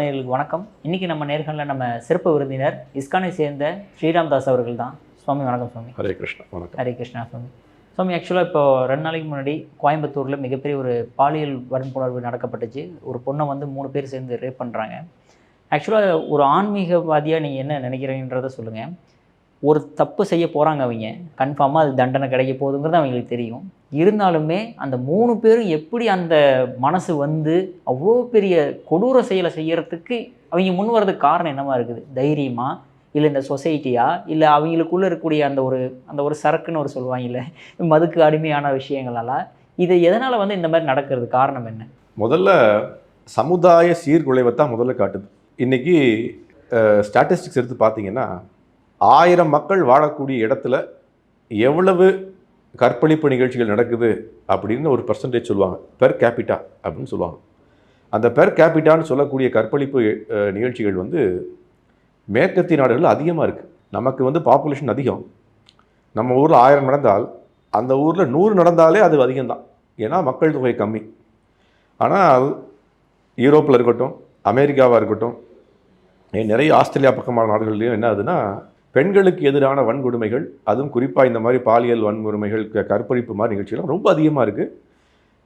நேயர்களுக்கு வணக்கம். இன்னைக்கு நம்ம நேர்களில் நம்ம சிறப்பு விருந்தினர் இஸ்கானை சேர்ந்த ஸ்ரீராம் தாஸ் அவர்கள் தான் சுவாமி வணக்கம் சுவாமி. ஹரே கிருஷ்ணா வணக்கம். ஹரே கிருஷ்ணா சுவாமி. சுவாமி ஆக்சுவலாக இப்போ ரெண்டு நாளைக்கு முன்னாடி கோயம்புத்தூரில் மிகப்பெரிய ஒரு பாலியல் வன்புணர்வு நடக்கப்பட்டுச்சு. ஒரு பொண்ணை வந்து மூணு பேர் சேர்ந்து ரேப் பண்ணுறாங்க ஆக்சுவலாக ஒரு ஆன்மீகவாதியாக நீங்கள் என்ன நினைக்கிறீங்கன்றதை சொல்லுங்கள் ஒரு தப்பு செய்ய போகிறாங்க அவங்க. கன்ஃபார்மாக அது தண்டனை கிடைக்க போகுதுங்கிறது அவங்களுக்கு தெரியும். இருந்தாலுமே அந்த மூணு பேரும் எப்படி அந்த மனசு வந்து அவ்வளோ பெரிய கொடூர செயலை செய்கிறதுக்கு அவங்க முன் வர்றதுக்கு காரணம் என்னவாக இருக்குது? தைரியமாக இல்லை இந்த சொசைட்டியா இல்லை அவங்களுக்குள்ளே இருக்கக்கூடிய அந்த ஒரு அந்த ஒரு சரக்குன்னு ஒரு சொல்லுவாங்கல்ல மதுக்கு அடிமையான விஷயங்களால்? இது எதனால் வந்து இந்த மாதிரி நடக்கிறது? காரணம் என்ன? முதல்ல சமுதாய சீர்குலைவை தான் முதல்ல காட்டுது. இன்றைக்கி ஸ்டாட்டிஸ்டிக்ஸ் எடுத்து பார்த்தீங்கன்னா ஆயிரம் மக்கள் வாழக்கூடிய இடத்துல எவ்வளவு கற்பழிப்பு நிகழ்ச்சிகள் நடக்குது அப்படின்னு ஒரு பர்சன்டேஜ் சொல்லுவாங்க. பெர் கேபிட்டா அப்படின்னு சொல்லுவாங்க. அந்த பெர் கேபிட்டான்னு சொல்லக்கூடிய கற்பழிப்பு நிகழ்ச்சிகள் வந்து மேற்கத்திய நாடுகளில் அதிகமாக இருக்குது நமக்கு வந்து பாப்புலேஷன் அதிகம். நம்ம ஊரில் ஆயிரம் நடந்தால் அந்த ஊரில் நூறு நடந்தாலே அது அதிகம்தான். ஏன்னா மக்கள் தொகை கம்மி. ஆனால் யூரோப்பில் இருக்கட்டும் அமெரிக்காவாக இருக்கட்டும் நிறைய ஆஸ்திரேலியா பக்கமான நாடுகள்லையும் என்ன ஆகுதுன்னா பெண்களுக்கு எதிரான வன்கொடுமைகள் அதுவும் குறிப்பாக இந்த மாதிரி பாலியல் வன்கொடுமைகள் க- கற்பழிப்பு மாதிரி நிகழ்ச்சிகள் ரொம்ப அதிகமாக இருக்குது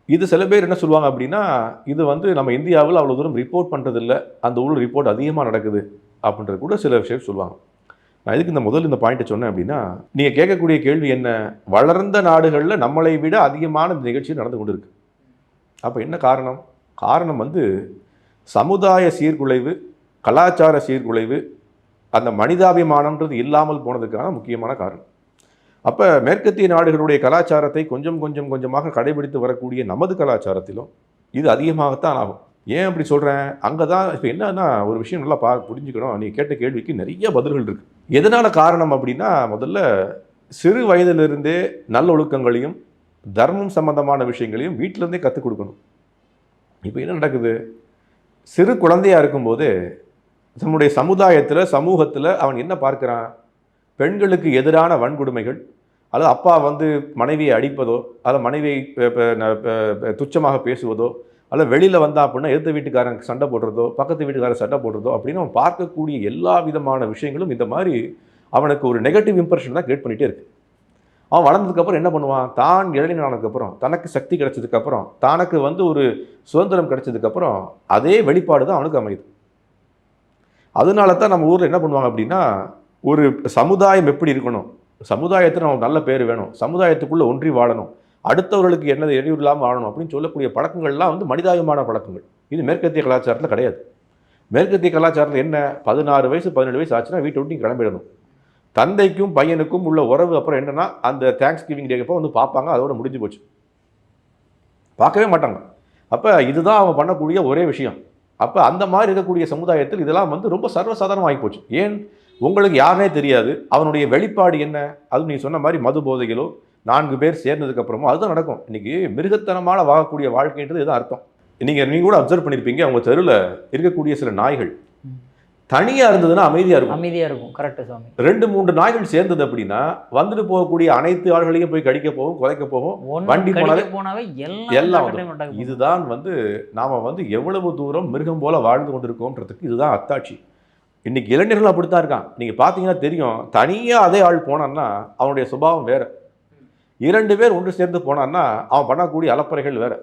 இது சில பேர் என்ன சொல்லுவாங்க அப்படின்னா இது வந்து நம்ம இந்தியாவில் அவ்வளோ தூரம் ரிப்போர்ட் பண்ணுறதில்ல அந்த ஊரில் ரிப்போர்ட் அதிகமாக நடக்குது அப்படின்றது கூட சில விஷயம் சொல்லுவாங்க. நான் இதுக்கு இந்த முதல் இந்த பாயிண்ட்டை சொன்னேன் அப்படின்னா நீங்கள் கேட்கக்கூடிய கேள்வி என்ன? வளர்ந்த நாடுகளில் நம்மளை விட அதிகமான இந்த நிகழ்ச்சி நடந்து கொண்டு இருக்கு அப்போ என்ன காரணம்? காரணம் வந்து சமுதாய சீர்குலைவு கலாச்சார சீர்குலைவு அந்த மனிதாபிமானம்ன்றது இல்லாமல் போனதுக்கான முக்கியமான காரணம். அப்போ மேற்கத்திய நாடுகளுடைய கலாச்சாரத்தை கொஞ்சம் கொஞ்சம் கொஞ்சமாக கடைபிடித்து வரக்கூடிய நமது கலாச்சாரத்திலும் இது அதிகமாகத்தான் ஆகும். ஏன் அப்படி சொல்கிறேன் அங்கே தான் இப்போ என்னன்னா ஒரு விஷயம் நல்லா பா புரிஞ்சுக்கணும். நீ கேட்ட கேள்விக்கு நிறைய பதில்கள் இருக்குது எதனால் காரணம் அப்படின்னா முதல்ல சிறு வயதிலிருந்தே நல்லொழுக்கங்களையும் தர்மம் சம்பந்தமான விஷயங்களையும் வீட்டிலேருந்தே கற்றுக் கொடுக்கணும். இப்போ என்ன நடக்குது? சிறு குழந்தையாக இருக்கும்போது நம்முடைய சமுதாயத்தில் சமூகத்தில் அவன் என்ன பார்க்குறான்? பெண்களுக்கு எதிரான வன்கொடுமைகள் அல்லது அப்பா வந்து மனைவியை அடிப்பதோ அல்லது மனைவியை துச்சமாக பேசுவதோ அல்ல வெளியில் வந்தா அப்படின்னா எதிர்த்த வீட்டுக்காரன் சண்டை போடுறதோ பக்கத்து வீட்டுக்காரன் சண்டை போடுறதோ அப்படின்னு அவன் பார்க்கக்கூடிய எல்லா விதமான விஷயங்களும் இந்த மாதிரி அவனுக்கு ஒரு நெகட்டிவ் இம்ப்ரெஷன் தான் கிரியேட் பண்ணிகிட்டே இருக்கு. அவன் வளர்ந்ததுக்கப்புறம் என்ன பண்ணுவான்? தான் இளைஞன் ஆனதுக்கப்புறம் தனக்கு சக்தி கிடைச்சதுக்கப்புறம் தனக்கு வந்து ஒரு சுதந்திரம் கிடைச்சதுக்கப்புறம் அதே வெளிப்பாடு தான் அவனுக்கு அமையுது. அதனால தான் நம்ம ஊரில் என்ன பண்ணுவாங்க அப்படின்னா ஒரு சமுதாயம் எப்படி இருக்கணும்? சமுதாயத்தில் நமக்கு நல்ல பேர் வேணும். சமுதாயத்துக்குள்ளே ஒன்றி வாழணும். அடுத்தவர்களுக்கு என்னது இடையூறு இல்லாமல் வாழணும் அப்படின்னு சொல்லக்கூடிய பழக்கங்கள்லாம் வந்து மனிதாயமான பழக்கங்கள். இது மேற்கத்திய கலாச்சாரத்தில் கிடையாது. மேற்கத்திய கலாச்சாரத்தில் என்ன? பதினாறு வயசு பதினேழு வயசு ஆச்சுன்னா வீட்டை விட்டு கிளம்பிடணும். தந்தைக்கும் பையனுக்கும் உள்ள உறவு அப்புறம் என்னென்னா அந்த தேங்க்ஸ் கிவிங் டேக்கப்போ வந்து பார்ப்பாங்க அதோட முடிஞ்சு போச்சு. பார்க்கவே மாட்டாங்க. அப்போ இதுதான் அவன் பண்ணக்கூடிய ஒரே விஷயம். அப்போ அந்த மாதிரி இருக்கக்கூடிய சமுதாயத்தில் இதெல்லாம் வந்து ரொம்ப சர்வசாதாரணமாகி போச்சு. ஏன்? உங்களுக்கு யாருனே தெரியாது. அவனுடைய வெளிப்பாடு என்ன? அதுவும் நீ சொன்ன மாதிரி மது போதைகளோ நான்கு பேர் சேர்ந்ததுக்கப்புறமோ அதுதான் நடக்கும். இன்றைக்கி மிருகத்தனமான வாழக்கூடிய வாழ்க்கைன்றது இதுதான் அர்த்தம். நீங்கள் நீங்க கூட அப்சர்வ் பண்ணியிருப்பீங்க அவங்க தெருவில் இருக்கக்கூடிய சில நாய்கள் ம். தனியா இருந்ததுன்னா அமைதியா இருக்கும். அமைதியா இருக்கும். கரெக்ட் சுவாமி. ரெண்டு மூன்று நாய்கள் சேர்ந்தது அப்படின்னா வந்துட்டு போகக்கூடிய அனைத்து ஆள்களையும் போய் கடிக்க போகும் குலைக்க போகும். வண்டி போனாலே போனாவே எல்லாம். இதுதான் வந்து நாம வந்து எவ்வளவு தூரம் மிருகம் போல வாழ்ந்து கொண்டிருக்கோன்றதுக்கு இதுதான் அத்தாட்சி. இன்னைக்கு இளைஞர்கள் அப்படித்தான் இருக்கான் நீங்க பாத்தீங்கன்னா தெரியும் தனியா அதே ஆள் போனான்னா அவனுடைய சுபாவம் வேற. இரண்டு பேர் ஒன்று சேர்ந்து போனான்னா அவன் பண்ணக்கூடிய அலப்பறைகள் வேற.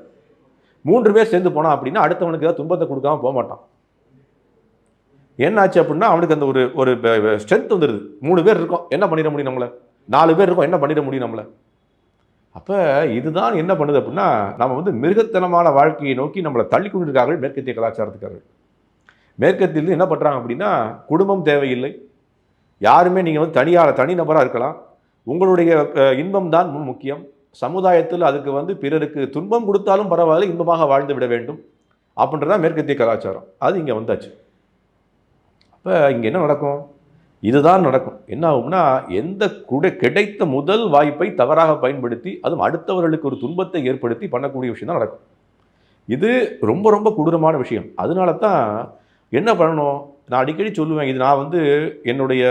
மூன்று பேர் சேர்ந்து போனான் அப்படின்னா அடுத்தவனுக்கு ஏதாவது துன்பத்தை கொடுக்காம போக மாட்டான் என்னாச்சு அப்படின்னா அவனுக்கு அந்த ஒரு ஒரு ஸ்ட்ரென்த் வந்துடுது மூணு பேர் இருக்கோம். என்ன பண்ணிட முடியும் நம்மள? நாலு பேர் இருக்கோம். என்ன பண்ணிட முடியும் நம்மள? அப்போ இதுதான் என்ன பண்ணுது அப்படின்னா நம்ம வந்து மிருகத்தனமான வாழ்க்கையை நோக்கி நம்மளை தள்ளி கொண்டிருக்கார்கள் மேற்கத்திய கலாச்சாரத்துக்காரர்கள். மேற்கத்தியில் என்ன பண்ணுறாங்க அப்படின்னா குடும்பம் தேவையில்லை. யாருமே நீங்கள் வந்து தனியார் தனிநபராக இருக்கலாம். உங்களுடைய இன்பம் தான் முக்கியம். சமுதாயத்தில் அதுக்கு வந்து பிறருக்கு துன்பம் கொடுத்தாலும் பரவாயில்ல இன்பமாக வாழ்ந்து விட வேண்டும். அப்படின்றதான் மேற்கத்திய கலாச்சாரம். அது இங்கே வந்தாச்சு. இப்போ இங்கே என்ன நடக்கும்? இதுதான் நடக்கும். என்ன ஆகும்னா எந்த குடை கிடைத்த முதல் வாய்ப்பை தவறாக பயன்படுத்தி அதுவும் அடுத்தவர்களுக்கு ஒரு துன்பத்தை ஏற்படுத்தி பண்ணக்கூடிய விஷயம் தான் நடக்கும். இது ரொம்ப ரொம்ப கொடூரமான விஷயம். அதனால தான் என்ன பண்ணணும்? நான் அடிக்கடி சொல்லுவேன் இது நான் வந்து என்னுடைய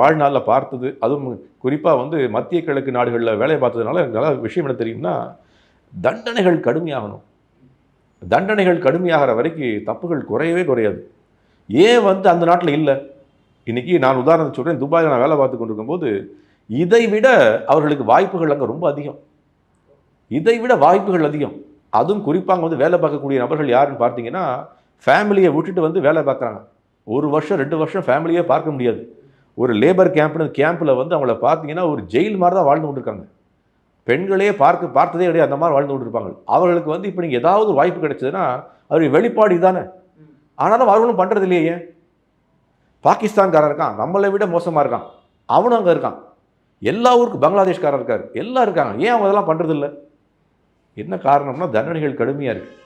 வாழ்நாளில் பார்த்தது அதுவும் குறிப்பாக வந்து மத்திய கிழக்கு நாடுகளில் வேலை பார்த்ததுனால எனக்கு நல்ல விஷயம் என்ன தெரியும்னா தண்டனைகள் கடுமையாகணும். தண்டனைகள் கடுமையாகிற வரைக்கும் தப்புகள் குறையவே குறையாது. ஏன் வந்து அந்த நாட்டில் இல்லை? இன்றைக்கி நான் உதாரணத்தை சொல்கிறேன் துபாயில் நான் வேலை பார்த்து கொண்டிருக்கும்போது இதை விட அவர்களுக்கு வாய்ப்புகள் அங்கே ரொம்ப அதிகம். இதை விட வாய்ப்புகள் அதிகம். அதுவும் குறிப்பாக வந்து வேலை பார்க்கக்கூடிய நபர்கள் யாருன்னு பார்த்தீங்கன்னா ஃபேமிலியை விட்டுட்டு வந்து வேலை பார்க்குறாங்க. ஒரு வருஷம் ரெண்டு வருஷம் ஃபேமிலியே பார்க்க முடியாது. ஒரு லேபர் கேம்ப்னு கேம்பில் வந்து அவங்கள பார்த்தீங்கன்னா ஒரு ஜெயில் மாதிரி தான் வாழ்ந்து கொண்டிருக்காங்க. பெண்களே பார்க்க பார்த்ததே கிடையாது. அந்த மாதிரி வாழ்ந்து கொண்டிருப்பாங்க. அவர்களுக்கு வந்து இப்போ நீங்கள் ஏதாவது வாய்ப்பு கிடைச்சதுன்னா அவருடைய வெளிப்பாடு தானே ஆனாலும் அவர்களும் பண்ணுறது இல்லையே பாகிஸ்தான்காரன் இருக்கான் நம்மளை விட மோசமாக இருக்கான் அவனும் அங்கே இருக்கான். எல்லா ஊருக்கும் பங்களாதேஷ்காரன் இருக்கார் எல்லாம் இருக்காங்க. ஏன் அவங்க அதெல்லாம் பண்ணுறது இல்லை? என்ன காரணம்னா தண்டனைகள் கடுமையாக இருக்குது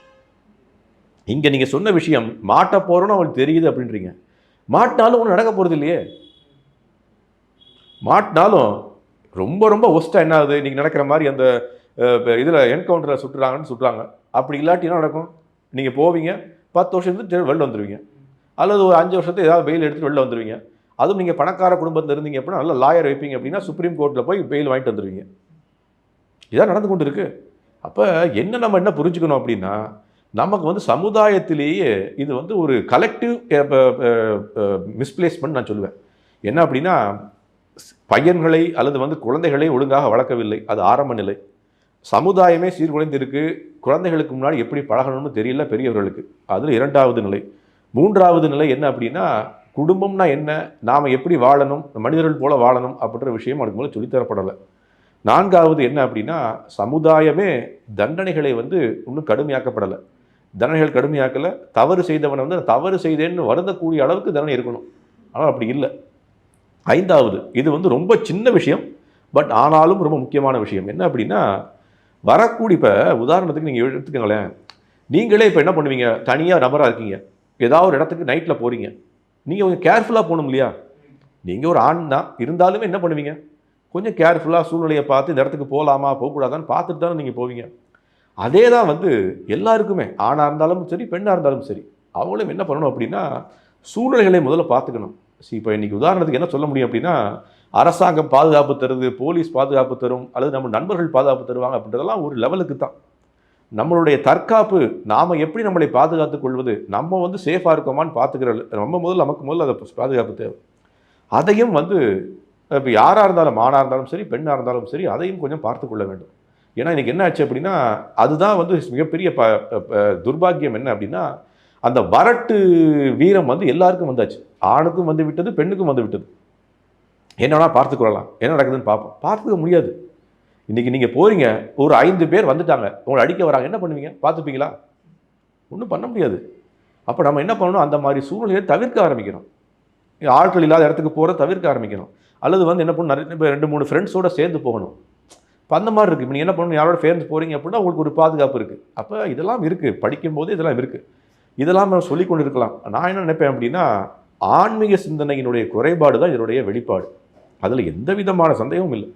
இங்கே நீங்கள் சொன்ன விஷயம் மாட்ட போகிறோன்னு அவங்களுக்கு தெரியுது அப்படின்றீங்க. மாட்டினாலும் ஒன்றும் நடக்க போகிறது இல்லையே? மாட்டினாலும் ரொம்ப ரொம்ப ஒஸ்ட்டாக என்ன ஆகுது? நீங்கள் நடக்கிற மாதிரி அந்த இதில் என்கவுண்டரில் சுட்டுறாங்கன்னு சுட்டுறாங்க. அப்படி இல்லாட்டி என்ன நடக்கும்? நீங்கள் போவீங்க பத்து வருஷத்துக்கு வெளில வந்துடுவீங்க அல்லது ஒரு அஞ்சு வருஷத்துக்கு ஏதாவது பெயில் எடுத்துட்டு வெளில வந்துடுவீங்க அதுவும் நீங்கள் பணக்கார குடும்பத்தில் இருந்தீங்க அப்படின்னா நல்ல லாயர் வைப்பீங்க அப்படின்னா சுப்ரீம் கோர்ட்டில் போய் பெயில் வாங்கிட்டு வந்துடுவீங்க இதான் நடந்து கொண்டு இருக்குது அப்போ என்ன நம்ம என்ன புரிஞ்சுக்கணும் அப்படின்னா நமக்கு வந்து சமுதாயத்திலேயே இது வந்து ஒரு கலெக்டிவ் மிஸ்பிளேஸ்மெண்ட் நான் சொல்லுவேன். என்ன அப்படின்னா பையன்களை அல்லது வந்து குழந்தைகளை ஒழுங்காக வளர்க்கவில்லை. அது ஆரம்ப நிலை. சமுதாயமே சீர்குலைந்திருக்கு. குழந்தைகளுக்கு முன்னாடி எப்படி பழகணும்னு தெரியல பெரியவர்களுக்கு. அதில் இரண்டாவது நிலை. மூன்றாவது நிலை என்ன அப்படின்னா குடும்பம்னா என்ன? நாம் எப்படி வாழணும்? மனிதர்கள் போல வாழணும் அப்படின்ற விஷயம் அதுக்கு மூலம் சொல்லித்தரப்படலை நான்காவது என்ன அப்படின்னா சமுதாயமே தண்டனைகளை வந்து இன்னும் கடுமையாக்கப்படலை. தண்டனைகள் கடுமையாக்கலை. தவறு செய்தவனை வந்து தவறு செய்தேன்னு வருந்தக்கூடிய அளவுக்கு தண்டனை இருக்கணும். ஆனால் அப்படி இல்லை. ஐந்தாவது இது வந்து ரொம்ப சின்ன விஷயம். பட் ஆனாலும் ரொம்ப முக்கியமான விஷயம். என்ன அப்படின்னா வரக்கூடிய இப்போ உதாரணத்துக்கு நீங்கள் எடுத்துக்கங்களேன். நீங்களே இப்போ என்ன பண்ணுவீங்க? தனியாக நபராக இருக்கீங்க. ஏதாவது ஒரு இடத்துக்கு நைட்டில் போகிறீங்க நீங்கள் கொஞ்சம் கேர்ஃபுல்லாக போகணும் இல்லையா? நீங்கள் ஒரு ஆண் தான். இருந்தாலுமே என்ன பண்ணுவீங்க? கொஞ்சம் கேர்ஃபுல்லாக சூழ்நிலையை பார்த்து இந்த இடத்துக்கு போகலாமா போகக்கூடாதான்னு பார்த்துட்டு தானே நீங்கள் போவீங்க. அதே தான் வந்து எல்லாருக்குமே ஆணாக இருந்தாலும் சரி பெண்ணாக இருந்தாலும் சரி அவங்களும் என்ன பண்ணணும் அப்படின்னா சூழ்நிலைகளை முதல்ல பார்த்துக்கணும். சரி இப்போ இன்றைக்கி உதாரணத்துக்கு என்ன சொல்ல முடியும் அப்படின்னா அரசாங்கம் பாதுகாப்பு தருது போலீஸ் பாதுகாப்பு தரும் அல்லது நம்ம நண்பர்கள் பாதுகாப்பு தருவாங்க அப்படின்றதெல்லாம் ஒரு லெவலுக்கு தான். நம்மளுடைய தற்காப்பு நாம் எப்படி நம்மளை பாதுகாத்துக் கொள்வது நம்ம வந்து சேஃபாக இருக்கோமான்னு பார்த்துக்கிற நம்ம முதல்ல நமக்கு முதல்ல அதை பாதுகாப்பு தேவை. அதையும் வந்து இப்போ யாராக இருந்தாலும் ஆணாக இருந்தாலும் சரி பெண்ணாக இருந்தாலும் சரி அதையும் கொஞ்சம் பார்த்து கொள்ள வேண்டும். ஏன்னா இன்றைக்கி என்ன ஆச்சு அப்படின்னா அதுதான் வந்து மிகப்பெரிய ப ப- துர்பாக்கியம் என்ன அப்படின்னா அந்த வரட்டு வீரம் வந்து எல்லாருக்கும் வந்தாச்சு. ஆணுக்கும் வந்து விட்டது பெண்ணுக்கும் வந்து விட்டது. என்னன்னா பார்த்துக்கொள்ளலாம் என்ன நடக்குதுன்னு பார்ப்போம். பார்த்துக்க முடியாது. இன்றைக்கி நீங்கள் போகிறீங்க ஒரு ஐந்து பேர் வந்துட்டாங்க உங்களை அடிக்க வராங்க என்ன பண்ணுவீங்க? பார்த்துப்பீங்களா? ஒன்றும் பண்ண முடியாது. அப்போ நம்ம என்ன பண்ணணும்? அந்த மாதிரி சூழ்நிலையை தவிர்க்க ஆரம்பிக்கணும். ஆட்கள் இல்லாத இடத்துக்கு போகிற தவிர்க்க ஆரம்பிக்கணும். அல்லது வந்து என்ன பண்ணணும்? நிறைய இப்போ ரெண்டு மூணு ஃப்ரெண்ட்ஸோடு சேர்ந்து போகணும். இப்போ அந்த மாதிரி இருக்குது நீங்கள் என்ன பண்ணணும்? யாரோட சேர்ந்து போகிறீங்க அப்படின்னா உங்களுக்கு ஒரு பாதுகாப்பு இருக்குது அப்போ இதெல்லாம் இருக்குது படிக்கும்போது இதெல்லாம் இருக்குது இதெல்லாம் நம்ம சொல்லிக் கொண்டு இருக்கலாம் நான் என்ன நினைப்பேன் அப்படின்னா ஆன்மீக சிந்தனையினுடைய குறைபாடு தான் இதனுடைய வெளிப்பாடு. அதில் எந்த விதமான சந்தேகமும் இல்லை.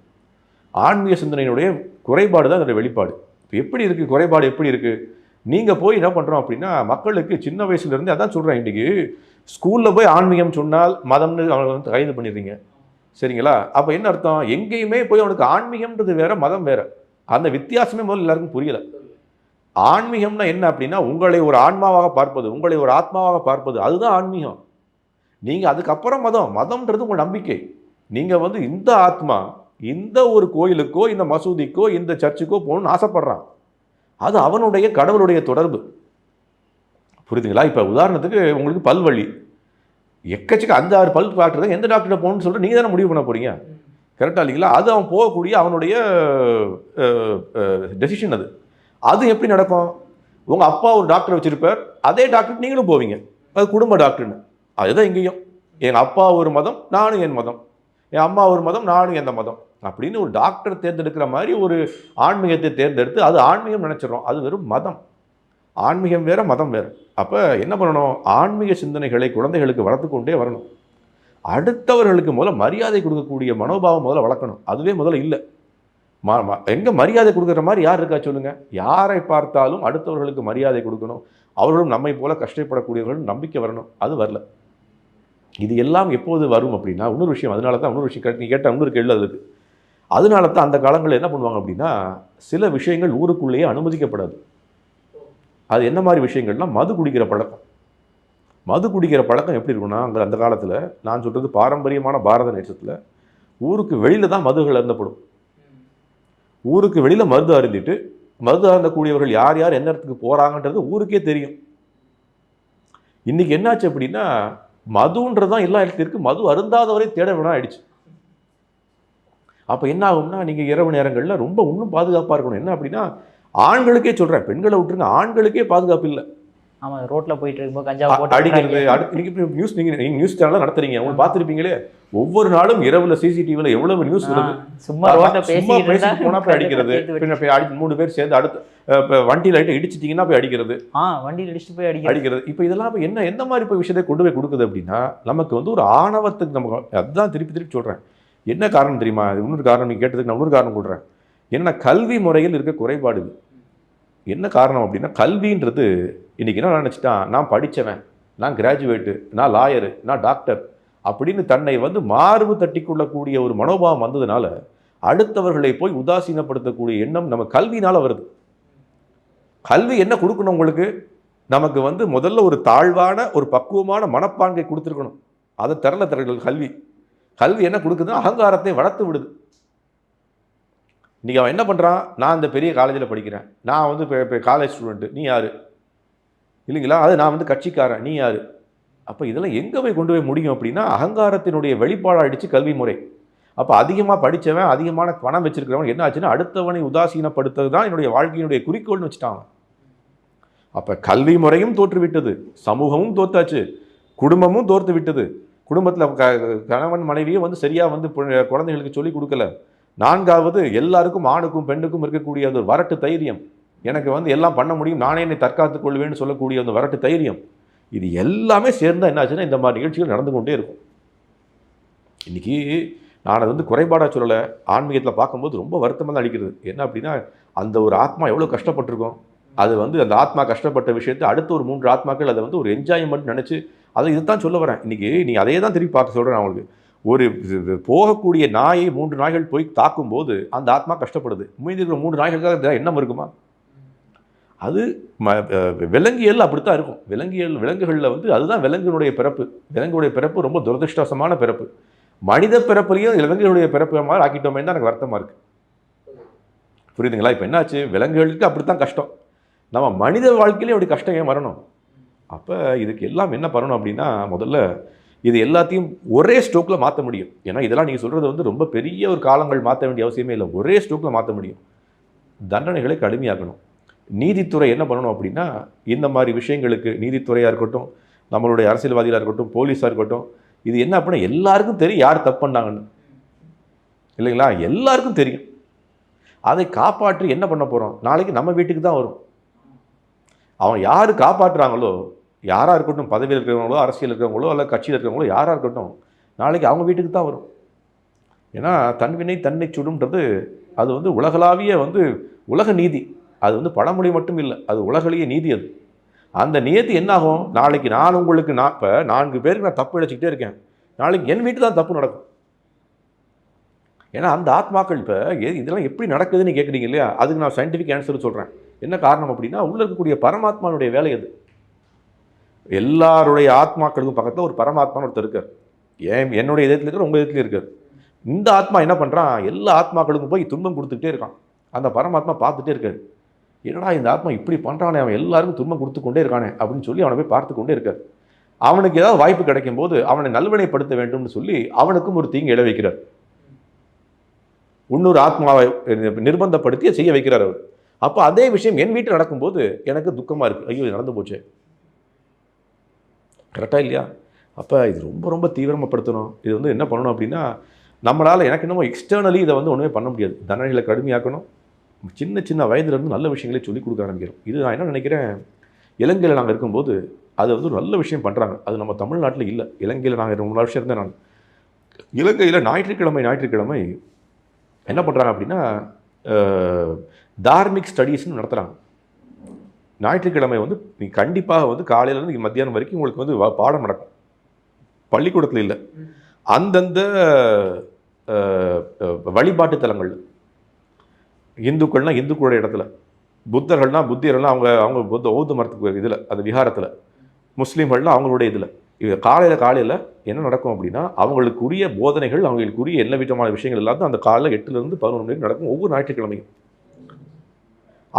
ஆன்மீக சிந்தனையினுடைய குறைபாடு தான் அதோட வெளிப்பாடு. இப்போ எப்படி இருக்குது குறைபாடு எப்படி இருக்குது நீங்கள் போய் என்ன பண்ணுறோம் அப்படின்னா மக்களுக்கு சின்ன வயசுலேருந்து அதான் சொல்கிறேன் இன்றைக்கி ஸ்கூலில் போய் ஆன்மீகம் சொன்னால் மதம்னு அவங்களை வந்து கைது பண்ணிடுறீங்க. சரிங்களா? அப்போ என்ன அர்த்தம்? எங்கேயுமே போய் அவனுக்கு ஆன்மீகம்ன்றது வேற மதம் வேற. அந்த வித்தியாசமே முதல்ல எல்லாருக்கும் புரியல. ஆன்மீகம்னா என்ன அப்படின்னா உங்களை ஒரு ஆன்மாவாக பார்ப்பது உங்களை ஒரு ஆத்மாவாக பார்ப்பது அதுதான் ஆன்மீகம். நீங்கள் அதுக்கப்புறம் மதம். மதம்ன்றது உங்கள் நம்பிக்கை. நீங்கள் வந்து இந்த ஆத்மா இந்த ஒரு கோயிலுக்கோ இந்த மசூதிக்கோ இந்த சர்ச்சுக்கோ போகணும்னு ஆசைப்படுறான். அது அவனுடைய கடவுளுடைய தொடர்பு. புரியுதுங்களா? இப்போ உதாரணத்துக்கு உங்களுக்கு பல்வழி எக்கச்சக்க அஞ்சு ஆறு பல் டாக்டர் தான் எந்த டாக்டர்கிட்ட போகணும்னு சொல்லிட்டு நீங்கள் தானே முடிவு பண்ண போகிறீங்க கரெக்டாக இல்லைங்களா? அது அவன் போகக்கூடிய அவனுடைய டெசிஷன் அது. அது எப்படி நடக்கும்? உங்கள் அப்பா ஒரு டாக்டர் வச்சுருப்பார். அதே டாக்டர் நீங்களும் போவீங்க. அது குடும்ப டாக்டர்னு. அதுதான் இங்கேயும். எங்கள் அப்பா ஒரு மதம் நானும் என் மதம். என் அம்மா ஒரு மதம் நானும் எந்த மதம்? அப்படின்னு ஒரு டாக்டர் தேர்ந்தெடுக்கிற மாதிரி ஒரு ஆன்மீகத்தை தேர்ந்தெடுத்து அது ஆன்மீகம் நினச்சிடறோம். அது வெறும் மதம். ஆன்மீகம் வேறு மதம் வேறு. அப்போ என்ன பண்ணணும்? ஆன்மீக சிந்தனைகளை குழந்தைகளுக்கு வளர்த்து கொண்டே வரணும். அடுத்தவர்களுக்கு முதல்ல மரியாதை கொடுக்கக்கூடிய மனோபாவம் முதல்ல வளர்க்கணும். அதுவே முதல்ல இல்லை. ம ம எங்கே மரியாதை கொடுக்குற மாதிரி யார் இருக்கா சொல்லுங்கள் யாரை பார்த்தாலும் அடுத்தவர்களுக்கு மரியாதை கொடுக்கணும். அவர்களும் நம்மை போல கஷ்டப்படக்கூடியவர்கள் நம்பிக்கை வரணும். அது வரல. இது எல்லாம் எப்போது வரும் அப்படின்னா இன்னொரு விஷயம் அதனால தான் இன்னொரு விஷயம் நீ கேட்ட இன்னொரு கேள்வி அது அதனால தான் அந்த காலங்களில் என்ன பண்ணுவாங்க அப்படின்னா சில விஷயங்கள் ஊருக்குள்ளேயே அனுமதிக்கப்படாது. அது என்ன மாதிரி விஷயங்கள்னா மது குடிக்கிற பழக்கம். மது குடிக்கிற பழக்கம் எப்படி இருக்கும்னா அங்கே அந்த காலத்தில் நான் சொல்கிறது பாரம்பரியமான பாரத நேசத்தில் ஊருக்கு வெளியில் தான் மதுகள் அருந்தப்படும். ஊருக்கு வெளியில் மருந்து அருந்திட்டு மருந்து அருந்தக்கூடியவர்கள் யார் யார் எந்த இடத்துக்கு போகிறாங்கன்றது ஊருக்கே தெரியும். இன்றைக்கி என்னாச்சு அப்படின்னா மதுன்றது தான் எல்லா இடத்துல இருக்கு. மது அருந்தாதவரை தேட வேணா ஆயிடுச்சு. அப்போ என்ன ஆகும்னா நீங்கள் இரவு நேரங்களில் ரொம்ப இன்னும் பாதுகாப்பாக இருக்கணும். என்ன அப்படின்னா ஆண்களுக்கே சொல்கிறேன் பெண்களை விட்டுருங்க. ஆண்களுக்கே பாதுகாப்பு இல்லை. ஆமா ரோட்ல போயிட்டு இருக்கும்போது கஞ்சா அடிக்கிறது அடுத்து நீங்க இப்படி நியூஸ் நீங்க நீங்க நியூஸ் சேனல் நடத்துறீங்க. அவங்க பார்த்துருப்பீங்களே. ஒவ்வொரு நாளும் இரவுல சிசிடிவில எவ்வளவு நியூஸ் வருது சும்மா சும்மா பேசிட்டு இருந்தா பேசிட்டு போனா போய் அடிக்கிறது. பின்ன போய் அடி மூணு பேர் சேர்ந்து அடுத்து இப்ப வண்டி லைட்டை இடிச்சிட்டீங்கன்னா போய் அடிக்கிறது. ஆ வண்டியில் அடிச்சுட்டு போய் அடிக்கிறது. அடிக்கிறது. இப்போ இதெல்லாம் இப்ப என்ன எந்த மாதிரி போய் விஷயத்தை கொண்டு போய் கொடுக்குது அப்படின்னா நமக்கு வந்து ஒரு ஆணவத்துக்கு நம்ம அதுதான் திருப்பி திருப்பி சொல்றேன். என்ன காரணம் தெரியுமா? இது இன்னொரு காரணம் நீங்க கேட்டதுக்கு நான் இன்னொரு காரணம் கொடுறேன் என்ன கல்வி முறையில் இருக்க குறைபாடு இது. என்ன காரணம் அப்படின்னா கல்வின்றது இன்னைக்கு என்ன நினச்சிட்டான் நான் படித்தவன் நான் கிராஜுவேட்டு நான் லாயரு நான் டாக்டர் அப்படின்னு தன்னை வந்து மார்பு தட்டி கொள்ளக்கூடிய ஒரு மனோபாவம் வந்ததுனால அடுத்தவர்களை போய் உதாசீனப்படுத்தக்கூடிய எண்ணம் நம்ம கல்வினால வருது. கல்வி என்ன கொடுக்கணும் உங்களுக்கு? நமக்கு வந்து முதல்ல ஒரு தாழ்வான ஒரு பக்குவமான மனப்பாங்கை கொடுத்துருக்கணும். அதை தரல தரல கல்வி. கல்வி என்ன கொடுக்குதுன்னா அகங்காரத்தை வளர்த்து விடுது. இன்றைக்கி அவன் என்ன பண்ணுறான் நான் இந்த பெரிய காலேஜில் படிக்கிறேன். நான் வந்து இப்போ காலேஜ் ஸ்டூடெண்ட்டு நீ யார்? இல்லைங்களா? அது நான் வந்து கட்சிக்காரன். நீ யார்? அப்போ இதெல்லாம் எங்கே போய் கொண்டு போய் முடியும் அப்படின்னா அகங்காரத்தினுடைய வெளிப்பாடாகிடுச்சு கல்வி முறை. அப்போ அதிகமாக படித்தவன் அதிகமான பணம் வச்சிருக்கிறவன் என்ன ஆச்சுன்னா அடுத்தவனை உதாசீனப்படுத்துறது தான் என்னுடைய வாழ்க்கையினுடைய குறிக்கோள்னு வச்சுட்டாங்க. அப்போ கல்வி முறையும் தோற்றுவிட்டது சமூகமும் தோத்தாச்சு குடும்பமும் தோற்று விட்டது குடும்பத்தில் க கணவன் மனைவியும் வந்து சரியாக வந்து குழந்தைகளுக்கு சொல்லிக் கொடுக்கல. நான்காவது எல்லாருக்கும் ஆணுக்கும் பெண்ணுக்கும் இருக்கக்கூடிய அந்த வரட்டு தைரியம். எனக்கு வந்து எல்லாம் பண்ண முடியும் நானே என்னை தற்காத்துக் கொள்வேன்னு சொல்லக்கூடிய அந்த வரட்டு தைரியம். இது எல்லாமே சேர்ந்தால் என்ன ஆச்சுன்னா இந்த மாதிரி நிகழ்ச்சிகள் நடந்து கொண்டே இருக்கும். இன்னைக்கு நான் அது வந்து குறைபாடாக சொல்லலை. ஆன்மீகத்தில் பார்க்கும்போது ரொம்ப வருத்தமாக தான் அடிக்கிறது என்ன அப்படின்னா அந்த ஒரு ஆத்மா எவ்வளோ கஷ்டப்பட்டிருக்கும்? அது வந்து அந்த ஆத்மா கஷ்டப்பட்ட விஷயத்தை அடுத்த ஒரு மூன்று ஆத்மாக்கள் அதை வந்து ஒரு என்ஜாய்மெண்ட் நினச்சி அதை இதுதான் சொல்ல வரேன். இன்றைக்கி நீ அதே தான் திருப்பி பார்க்க சொல்கிறேன் அவங்களுக்கு ஒரு போகக்கூடிய நாயை மூன்று நாய்கள் போய் தாக்கும்போது அந்த ஆத்மா கஷ்டப்படுது. மீந்திருக்கிற மூன்று நாய்களுக்காக இந்த எண்ணம் இருக்குமா? அது ம விலங்கியல் அப்படித்தான் இருக்கும். விலங்கியல் விலங்குகளில் வந்து அதுதான் விலங்கினுடைய பிறப்பு. விலங்குடைய பிறப்பு ரொம்ப துரதிருஷ்டவசமான பிறப்பு. மனித பிறப்புலையும் விலங்குகளுடைய பிறப்பு மாதிரி ஆக்கிட்டோமே தான் எனக்கு வருத்தமாக இருக்குது புரியுதுங்களா? இப்போ என்னாச்சு? விலங்குகளுக்கு அப்படித்தான் கஷ்டம். நம்ம மனித வாழ்க்கையிலே அப்படி கஷ்டம் ஏன் வரணும்? அப்போ இதுக்கு எல்லாம் என்ன பண்ணணும் அப்படின்னா முதல்ல இது எல்லாத்தையும் ஒரே ஸ்ட்ரோக்கில் மாற்ற முடியும். ஏன்னா இதெல்லாம் நீங்கள் சொல்கிறது வந்து ரொம்ப பெரிய ஒரு காலங்கள் மாற்ற வேண்டிய அவசியமே இல்லை. ஒரே ஸ்ட்ரோக்கில் மாற்ற முடியும். தண்டனைகளை கடுமையாக்கணும். நீதித்துறை என்ன பண்ணணும் அப்படின்னா இந்த மாதிரி விஷயங்களுக்கு நீதித்துறையாக இருக்கட்டும் நம்மளுடைய அரசியல்வாதிகளாக இருக்கட்டும் போலீஸாக இருக்கட்டும் இது என்ன அப்படின்னா எல்லாருக்கும் தெரியும் யார் தப்பு பண்ணாங்கன்னு. இல்லைங்களா? எல்லாருக்கும் தெரியும். அதை காப்பாற்றி என்ன பண்ண போகிறோம் நாளைக்கு நம்ம வீட்டுக்கு தான் வரும். அவன் யார் காப்பாற்றுறாங்களோ யாராக இருக்கட்டும் பதவியில் இருக்கிறவங்களோ அரசியல் இருக்கிறவங்களோ அல்ல கட்சியில் இருக்கிறவங்களோ யாராக இருக்கட்டும் நாளைக்கு அவங்க வீட்டுக்கு தான் வரும். ஏன்னா தன்வினை தன்னை சுடும்ன்றது அது வந்து உலகளாவிய வந்து உலக நீதி. அது வந்து பழமொழி மட்டும் இல்லை அது உலகளாவிய நீதி அது. அந்த நியத்து என்னாகும்? நாளைக்கு நான் உங்களுக்கு நான் இப்போ நான்கு பேருக்கு நான் தப்பு இழைச்சிக்கிட்டே இருக்கேன். நாளைக்கு என் வீட்டு தான் தப்பு நடக்கும். ஏன்னா அந்த ஆத்மாக்கள் இப்போ இதெல்லாம் எப்படி நடக்குதுன்னு கேட்குறீங்க இல்லையா? அதுக்கு நான் சயின்டிஃபிக் ஆன்சர் சொல்கிறேன் என்ன காரணம் அப்படின்னா உள்ளே இருக்கக்கூடிய பரமாத்மானுடைய வேலை அது. எல்லாருடைய ஆத்மாக்களுக்கும் பக்கத்தில் ஒரு பரமாத்மான்னு ஒருத்தர் இருக்கார். ஏன் என்னுடைய இதயத்தில் இருக்கிற உங்கள் இதயத்துலையும் இருக்கார். இந்த ஆத்மா என்ன பண்ணுறான் எல்லா ஆத்மாக்களுக்கும் போய் துன்பம் கொடுத்துக்கிட்டே இருக்கான். அந்த பரமாத்மா பார்த்துட்டே இருக்காரு. என்னடா இந்த ஆத்மா இப்படி பண்ணுறானே அவன் எல்லாருக்கும் துன்பம் கொடுத்து கொண்டே இருக்கானே? அப்படின்னு சொல்லி அவனை போய் பார்த்து கொண்டே இருக்கார். அவனுக்கு ஏதாவது வாய்ப்பு கிடைக்கும் போது அவனை நல்வினைப்படுத்த வேண்டும்னு சொல்லி அவனுக்கும் ஒரு தீங்கு இட வைக்கிறார். இன்னொரு ஆத்மாவை நிர்பந்தப்படுத்தி செய்ய வைக்கிறார் அவர். அப்போ அதே விஷயம் என் வீட்டில் நடக்கும்போது எனக்கு துக்கமாக இருக்குது ஐயோ இது நடந்து போச்சு. கரெக்டாக இல்லையா? அப்போ இது ரொம்ப ரொம்ப தீவிரமாகப்படுத்தணும் இது வந்து என்ன பண்ணணும் அப்படின்னா நம்மளால் எனக்கு என்னமோ எக்ஸ்டர்னலி இதை வந்து ஒன்றுமே பண்ண முடியாது. தண்டனைகளை கடுமையாக்கணும். சின்ன சின்ன வயதுலேருந்து நல்ல விஷயங்களை சொல்லிக் கொடுக்க ஆரம்பிக்கிறோம். இது நான் என்ன நினைக்கிறேன்? இலங்கையில் நாங்கள் இருக்கும்போது அது வந்து ஒரு நல்ல விஷயம் பண்ணுறாங்க அது நம்ம தமிழ்நாட்டில் இல்லை. இலங்கையில் நாங்கள் ரொம்ப வருஷம் இருந்தேன் நான். இலங்கையில் ஞாயிற்றுக்கிழமை ஞாயிற்றுக்கிழமை என்ன பண்ணுறாங்க அப்படின்னா தார்மிக் ஸ்டடீஸ்னு நடத்துகிறாங்க ஞாயிற்றுக்கிழமை வந்து நீ கண்டிப்பாக வந்து காலையிலேருந்து மத்தியானம் வரைக்கும் உங்களுக்கு வந்து பாடம் நடக்கும். பள்ளிக்கூடத்தில் இல்லை. அந்தந்த வழிபாட்டு தலங்கள் இந்துக்கள்னால் இந்துக்களோட இடத்துல. புத்தர்கள்னா புத்தியர்கள்லாம் அவங்க அவங்க புத்த பௌத்த மரத்துக்கு இதில் அந்த விஹாரத்தில். முஸ்லீம்கள்லாம் அவங்களுடைய இதில். இது காலையில் காலையில் என்ன நடக்கும் அப்படின்னா அவங்களுக்குரிய போதனைகள் அவங்களுக்குரிய என்ன விதமான விஷயங்கள் எல்லாத்தையும் அந்த காலையில் எட்டுலேருந்து பதினொன்று மணிக்கு நடக்கும் ஒவ்வொரு ஞாயிற்றுக்கிழமையும்.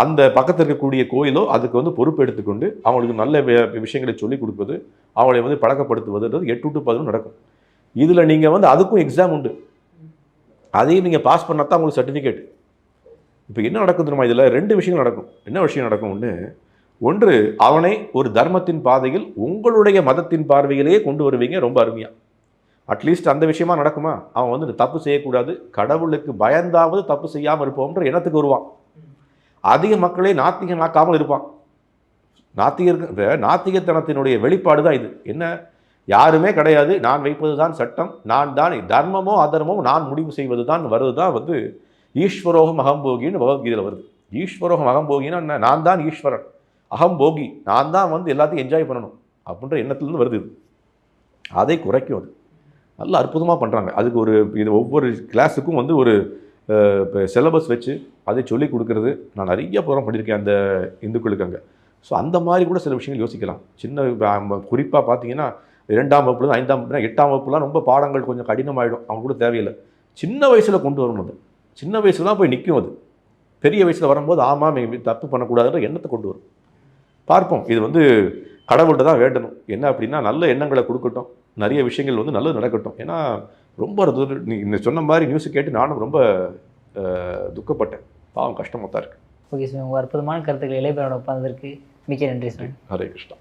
அந்த பக்கத்தில் இருக்கக்கூடிய கோயிலோ அதுக்கு வந்து பொறுப்பு எடுத்துக்கொண்டு அவங்களுக்கு நல்ல விஷயங்களை சொல்லிக் கொடுப்பது அவங்களை வந்து பழக்கப்படுத்துவதுன்றது எட்டு டு பதினொன்று நடக்கும். இதில் நீங்கள் வந்து அதுக்கும் எக்ஸாம் உண்டு. அதையும் நீங்கள் பாஸ் பண்ணால் தான் உங்களுக்கு சர்டிஃபிகேட் இப்போ என்ன நடக்கும் இதில் ரெண்டு விஷயங்கள் நடக்கும். என்ன விஷயம் நடக்கும் ஒன்று ஒன்று அவனை ஒரு தர்மத்தின் பாதையில் உங்களுடைய மதத்தின் பார்வையிலேயே கொண்டு வருவீங்க. ரொம்ப அருமையாக அட்லீஸ்ட் அந்த விஷயமா நடக்குமா? அவன் வந்து தப்பு செய்யக்கூடாது. கடவுளுக்கு பயந்தாவது தப்பு செய்யாமல் இருப்போம்ன்ற எண்ணத்துக்கு வருவான். அதிக மக்களே நாத்திகனாக்காமல் இருப்பான். நாத்திக நாத்திகத்தனத்தினுடைய வெளிப்பாடு தான் இது. என்ன? யாருமே கிடையாது. நான் வைப்பது தான் சட்டம். நான் தான் தர்மமோ அதர்மமோ நான் முடிவு செய்வது தான் வருது தான் வந்து ஈஸ்வரோகம் அகம்போகின்னு பகவத்கீதையில் வருது. ஈஸ்வரோகம் அகம்போகின்னா நான் தான் ஈஸ்வரன். அகம்போகி. நான் தான் வந்து எல்லாத்தையும் என்ஜாய் பண்ணணும் அப்படின்ற எண்ணத்துலேருந்து வருது இது. அதை குறைக்கும் அது. நல்ல அற்புதமாக பண்ணுறாங்க அதுக்கு ஒரு இது ஒவ்வொரு கிளாஸுக்கும் வந்து ஒரு சிலபஸ் வச்சு அதை சொல்லி கொடுக்கறது. நான் நிறைய ப்ரோக்ராம் பண்ணியிருக்கேன் அந்த இந்துக்களுக்கு அங்கே. ஸோ அந்த மாதிரி கூட சில விஷயங்கள் யோசிக்கலாம். சின்ன குறிப்பாக பார்த்தீங்கன்னா இரண்டாம் வகுப்புலேருந்து ஐந்தாம் வகுப்புனா எட்டாம் வகுப்புலாம் ரொம்ப பாடங்கள் கொஞ்சம் கடினமாகிடும் அவங்க கூட தேவையில்லை. சின்ன வயசில் கொண்டு வரணும் அது. சின்ன வயசுல தான் போய் நிற்கும் அது. பெரிய வயசில் வரும்போது ஆமாம் தப்பு பண்ணக்கூடாதுன்ற எண்ணத்தை கொண்டு வரும். பார்ப்போம். இது வந்து கடவுள்கிட்ட தான் வேண்டணும். என்ன அப்படின்னா நல்ல எண்ணங்களை கொடுக்கட்டும். நிறைய விஷயங்கள் வந்து நல்லது நடக்கட்டும். ஏன்னா ரொம்ப இந்த சொன்ன மாதிரி நியூஸ் கேட்டு நானும் ரொம்ப துக்கப்பட்டேன். பாவம் கஷ்டமாக தான் இருக்கு. Okay sir. உங்கள் அற்புதமான கருத்துக்களை இளையபெறோட உட்கார்ந்ததற்கு மிக்க நன்றி சார். ஹரே கிருஷ்ணா.